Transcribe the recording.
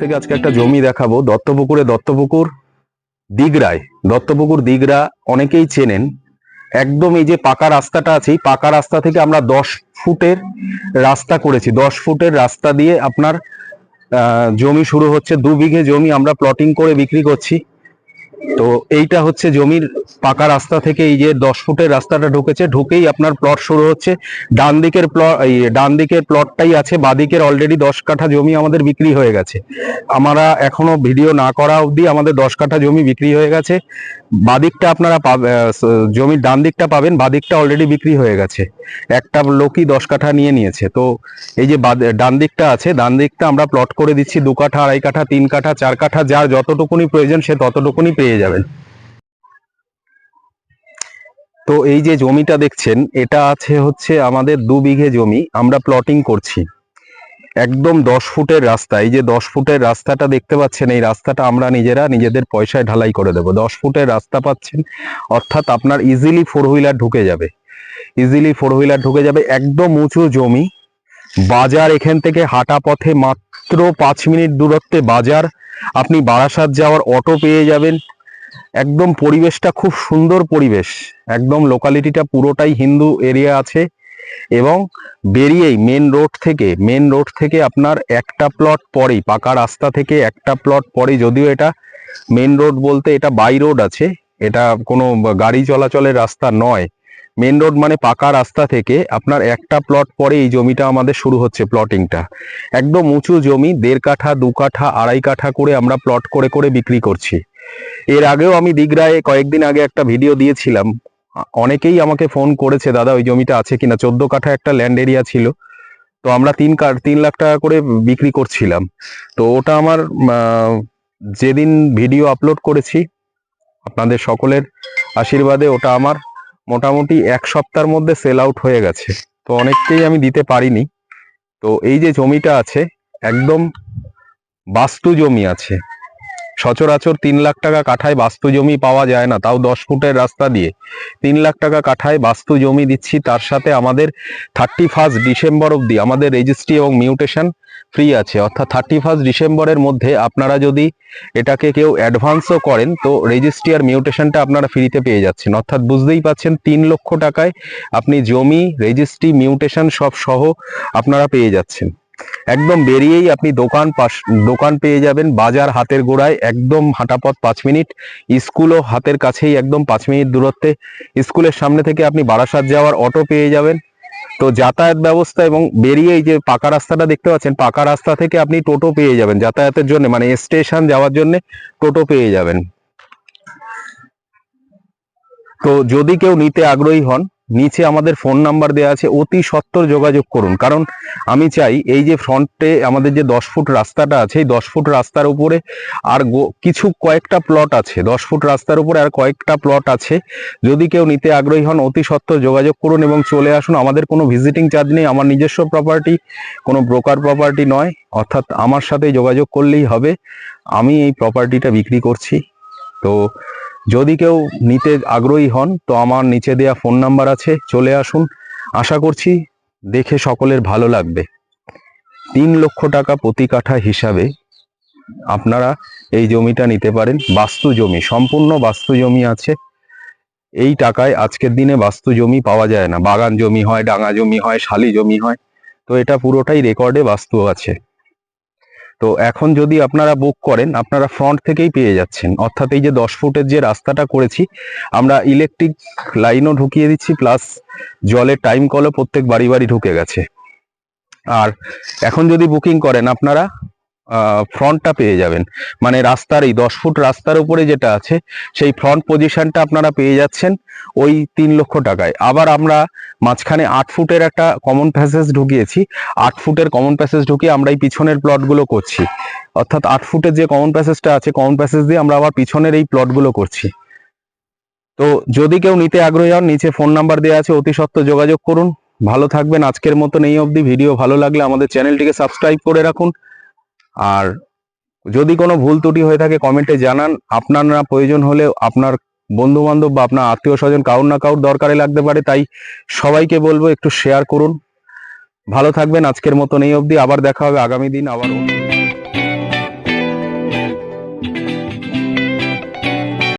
থেকে আজকে একটা জমি দেখাবো। দত্তপুকুরে দত্তপুকুর দিগরায় দত্তপুকুর দিগরা অনেকেই চেনেন। একদম এই যে পাকা রাস্তাটা আছে পাকা রাস্তা থেকে আমরা দশ ফুটের রাস্তা করেছি। দশ ফুটের রাস্তা দিয়ে আপনার জমি শুরু হচ্ছে। দু বিঘে জমি আমরা প্লটিং করে বিক্রি করছি। তো এইটা হচ্ছে জমির পাকা রাস্তা থেকে এই যে দশ ফুটের রাস্তাটা ঢুকেছে, ঢুকেই আপনার প্লট শুরু হচ্ছে। ডান দিকের প্লট ডান দিকের প্লটটাই আছে, বাদিকের অলরেডি দশ কাঠা জমি আমাদের বিক্রি হয়ে গেছে। আমরা এখনও ভিডিও না করা অবধি আমাদের দশ কাঠা জমি বিক্রি হয়ে গেছে। বাদিকটা আপনারা জমির ডান দিকটা পাবেন, বাদিকটা অলরেডি বিক্রি হয়ে গেছে। একটা লোকই দশ কাঠা নিয়ে নিয়েছে। তো এই যে ডান দিকটা আছে, ডান দিকটা আমরা প্লট করে দিচ্ছি, দু কাঠা, আড়াই কাঠা, তিন কাঠা, চার কাঠা, যার যতটুকুনি প্রয়োজন সে ততটুকুনি পেয়ে যাবেন। তো এই যে জমিটা দেখছেন, এটা আছে হচ্ছে আমাদের দু বিঘে জমি, আমরা প্লটিং করছি। একদম দশ ফুটের রাস্তা, এই যে দশ ফুটের রাস্তাটা দেখতে পাচ্ছেন, এই রাস্তাটা আমরা নিজেরা নিজেদের পয়সায় ঢালাই করে দেবো। দশ ফুটের রাস্তা পাচ্ছেন, অর্থাৎ আপনার ইজিলি ফোর হুইলার ঢুকে যাবে। ইজিলি ফোর হুইলার ঢুকে যাবে, একদম উঁচু জমি। বাজার এখান থেকে হাঁটা পথে মাত্র পাঁচ মিনিট দূরত্বে বাজার। আপনি বারাসাত যাওয়ার অটো পেয়ে যাবেন। একদম পরিবেশটা খুব সুন্দর পরিবেশ। একদম লোকালিটিটা পুরোটাই হিন্দু এরিয়া আছে এবং বেরিয়েই মেন রোড থেকে মেন রোড থেকে আপনার একটা প্লট পরেই, পাকা রাস্তা থেকে একটা প্লট পরেই, যদিও এটা মেন রোড বলতে এটা বাই রোড আছে, এটা কোনো গাড়ি চলাচলের রাস্তা নয়। মেন রোড মানে পাকা রাস্তা থেকে আপনার একটা প্লট পরে এই জমিটা আমাদের শুরু হচ্ছে প্লটিংটা একদম উঁচু জমি, দেড় কাঠা, দু কাঠা, আড়াই কাঠা করে আমরা প্লট করে করে বিক্রি করছি। এর আগেও আমি দিগরায় কয়েকদিন আগে একটা ভিডিও দিয়েছিলাম। অনেকেই আমাকে ফোন করেছে, দাদা, ওই জমিটা আছে কিনা? চোদ্দ কাঠা একটা ল্যান্ড এরিয়া ছিল। তো আমরা তিন কাঠ, তিন লাখ টাকা করে বিক্রি করছিলাম। তো ওটা আমার যেদিন ভিডিও আপলোড করেছি, আপনাদের সকলের আশীর্বাদে ওটা আমার মোটামুটি এক সপ্তাহের মধ্যে সেল আউট হয়ে গেছে। তো অনেককেই আমি দিতে পারিনি। তো এই যে জমিটা আছে, একদম বাস্তু জমি আছে। সচরাচর তিন লাখ টাকা কাঠায় বাস্তু জমি পাওয়া যায় না, তাও দশ ফুটের রাস্তা দিয়ে। তিন লাখ টাকা কাঠায় বাস্তু জমি দিচ্ছি, তার সাথে আমাদের থার্টি ফার্স্ট ডিসেম্বর অবধি আমাদের রেজিস্ট্রি এবং মিউটেশন ফ্রি আছে। অর্থাৎ থার্টি ফার্স্ট ডিসেম্বরের মধ্যে আপনারা যদি এটাকে কেউ অ্যাডভান্সও করেন, তো রেজিস্ট্রি আর মিউটেশনটা আপনারা ফ্রিতে পেয়ে যাচ্ছেন। অর্থাৎ বুঝতেই পাচ্ছেন, তিন লক্ষ টাকায় আপনি জমি রেজিস্ট্রি মিউটেশন সব সহ আপনারা পেয়ে যাচ্ছেন। একদম বেরিয়েই আপনি দোকান পাশ, দোকান পেয়ে যাবেন বাজার হাতের গোড়ায় একদম হাঁটাপথ পাঁচ মিনিট, স্কুলও হাতের কাছেই একদম পাঁচ মিনিট দূরত্বে। স্কুলের সামনে থেকে আপনি বারাসাত যাওয়ার অটো পেয়ে যাবেন। তো যাতায়াত ব্যবস্থা এবং বেরিয়ে যে পাকা রাস্তাটা দেখতে পাচ্ছেন, পাকা রাস্তা থেকে আপনি টোটো পেয়ে যাবেন যাতায়াতের জন্য মানে স্টেশন যাওয়ার জন্য টোটো পেয়ে যাবেন। তো যদি কেউ নিতে আগ্রহী হন নিচে আমাদের ফোন নাম্বার দেওয়া আছে, অতি সত্বর যোগাযোগ করুন। কারণ আমি চাই এই যে ফ্রন্টে আমাদের যে দশ ফুট রাস্তাটা আছে, এই দশ ফুট রাস্তার উপরে আর কিছু কয়েকটা প্লট আছে। দশ ফুট রাস্তার উপরে আর কয়েকটা প্লট আছে। যদি কেউ নিতে আগ্রহী হন, অতি সত্বর যোগাযোগ করুন এবং চলে আসুন। আমাদের কোনো ভিজিটিং চার্জ নেই, আমার নিজস্ব প্রপার্টি কোনো ব্রোকার প্রপার্টি নয়। অর্থাৎ আমার সাথে যোগাযোগ করলেই হবে। আমি এই প্রপার্টিটা বিক্রি করছি। তো যদি কেউ নিতে আগ্রহী হন, তো আমার নিচে দেওয়া ফোন নাম্বার আছে, চলে আসুন। আশা করছি দেখে সকলের ভালো লাগবে। তিন লক্ষ টাকা প্রতি কাঠা হিসাবে আপনারা এই জমিটা নিতে পারেন। বাস্তু জমি, সম্পূর্ণ বাস্তু জমি আছে। এই টাকায় আজকের দিনে বাস্তু জমি পাওয়া যায় না। বাগান জমি হয়, ডাঙা জমি হয়, শালি জমি হয়। তো এটা পুরোটাই রেকর্ডে বাস্তু আছে। তো এখন যদি আপনারা বুক করেন, আপনারা ফ্রন্ট থেকেই পেয়ে যাচ্ছেন। অর্থাৎ এই যে দশ ফুটের যে রাস্তাটা করেছি, আমরা ইলেকট্রিক লাইনও ঢুকিয়ে দিচ্ছি প্লাস জলের টাইম কলও প্রত্যেক বাড়ি বাড়ি ঢুকে গেছে। আর এখন যদি বুকিং করেন আপনারা ফ্রন্টটা পেয়ে যাবেন। মানে রাস্তার এই দশ ফুট রাস্তার উপরে যেটা আছে, সেই ফ্রন্ট পজিশনটা আপনারা পেয়ে যাচ্ছেন ওই তিন লক্ষ টাকায়। আবার আমরা মাঝখানে আট ফুটের একটা কমন প্যাসেজ ঢুকিয়েছি। আট ফুটের কমন প্যাসেজ ঢুকিয়ে আমরা এই পিছনের প্লটগুলো করছি। অর্থাৎ আট ফুটের যে কমন প্যাসেজটা আছে কমন প্যাসেজ দিয়ে আমরা আবার পিছনের এই প্লটগুলো করছি। তো যদি কেউ নিতে আগ্রহী হন, নিচে ফোন নাম্বার দেওয়া আছে, অতি সত্ত্বর যোগাযোগ করুন। ভালো থাকবেন। আজকের মতন এই অবধি। ভিডিও ভালো লাগলে আমাদের চ্যানেলটিকে সাবস্ক্রাইব করে রাখুন। আর যদি কোনো ভুল ত্রুটি হয়ে থাকে কমেন্টে জানান। আপনার না প্রয়োজন হলে আপনার বন্ধু বান্ধব বা আপনার আত্মীয় স্বজন কারুর না কারোর দরকারে লাগতে পারে, তাই সবাইকে বলব একটু শেয়ার করুন। ভালো থাকবেন, আজকের মতন এই অবধি। আবার দেখা হবে আগামী দিন আবার